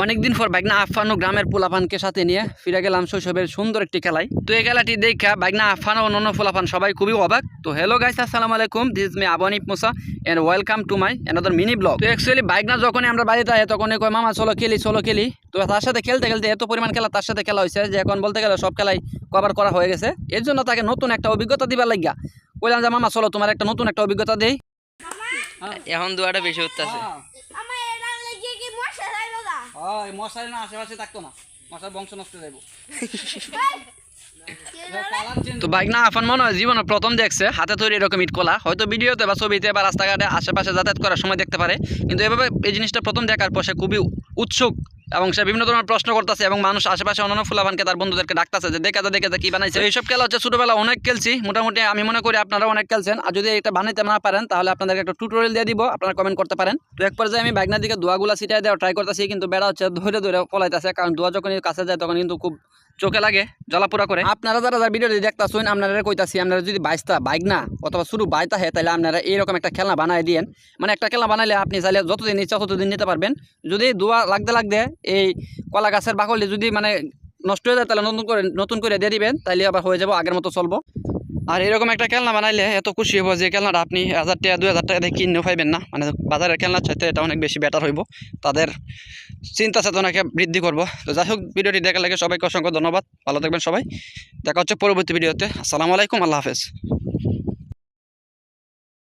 অনেকদিন পর বাইকনা আফানো গ্রামের পোলাপানকে সাথে নিয়ে ফিরে গেলাম শৈশবের সুন্দর একটি খেলায়। তো এই খেলাটি দেখা বাইকনা আফানো অন্য পোলাপান সবাই খুবই অবাক। তো হ্যালো গাইস আসসালামু আলাইকুম this is me Abanik Musa and welcome to my another mini blog তো অ্যাকচুয়ালি বাইকনা যখনই আমরা বাড়িতে আয় তখনই কয় মামা চলো খেলি চলো খেলি। তো তার সাথে খেলতে খেলতে এত পরিমাণ খেলা তার সাথে খেলা হয়েছে যে এখন বলতে গেলে সব খেলাই কভার করা হয়ে গেছে। এর জন্য তাকে নতুন একটা অভিজ্ঞতা দিবার লাগিয়া কইলাম যে মামা চলো তোমার একটা নতুন একটা অভিজ্ঞতা দেই। এখন দুয়াটা বেশি উঠতেছে আমার এটা লেগে কি মশা যাইব গা হয় মশারি না আশেপাশে থাকতো না। মশার বংশ নষ্ট যাইব। তো বাইক না আফান মনে হয় জীবনে প্রথম দেখছে হাতে তৈরি এরকম ইট কলা। হয়তো ভিডিওতে বা ছবিতে বা রাস্তাঘাটে আশেপাশে যাতায়াত করার সময় দেখতে পারে। কিন্তু এভাবে এই জিনিসটা প্রথম দেখার পর সে খুবই উৎসুক। এবং সে বিভিন্ন ধরনের প্রশ্ন করতেছে এবং মানুষ আশেপাশে অন্যান্য ফুলাবানকে তার বন্ধুদেরকে ডাকতেছে যে দেখে দেখে কি বানাইছে। এইসব খেলা হচ্ছে ছোটবেলা অনেক খেলছি, মোটামুটি আমি মনে করি আপনারা অনেক খেলছেন। আর যদি এটা বানাইতে না পারেন, তাহলে আপনাদেরকে একটা টিউটোরিয়াল দিয়ে দিব, আপনারা কমেন্ট করতে পারেন। তো এক পর্যায়ে আমি বাইকনার দিকে দোয়াগুলা ছিটাই দেওয়া ট্রাই করতেছি, কিন্তু বেড়া হচ্ছে ধরে ধরে পলাইতেছে, কারণ দোয়া যখন কাছে যায়, তখন কিন্তু খুব চোখে লাগে জলাপুরা করে। আপনারা যারা যারা ভিডিওটি দেখতেছেন, আপনারা কইতাছি, আপনারা যদি বাইশটা বাইক না, অথবা শুরু বাইতা হয়, তাহলে আপনারা এইরকম একটা খেলনা বানাই দিয়েন। মানে একটা খেলনা বানাইলে আপনি চাইলে যতদিন ইচ্ছা ততদিন নিতে পারবেন। যদি দোয়া লাগতে লাগতে এই কলা গাছের বাকলি যদি মানে নষ্ট হয়ে যায়, তাহলে নতুন করে নতুন করে দিয়ে দিবেন তাহলে আবার হয়ে যাব আগের মতো চলবো। আর এরকম একটা খেলনা বানাইলে এত খুশি হব যে খেলনাটা আপনি হাজার টাকা দু হাজার টাকা কিনেও পাইবেন না। মানে বাজারের খেলনার চাইতে এটা অনেক বেশি বেটার হইব। তাদের চিন্তা চেতনাকে বৃদ্ধি করব। তো যাই হোক, ভিডিওটি দেখার লাগে সবাইকে অসংখ্য ধন্যবাদ। ভালো থাকবেন সবাই। দেখা হচ্ছে পরবর্তী ভিডিওতে। আসসালামু আলাইকুম, আল্লাহ হাফেজ।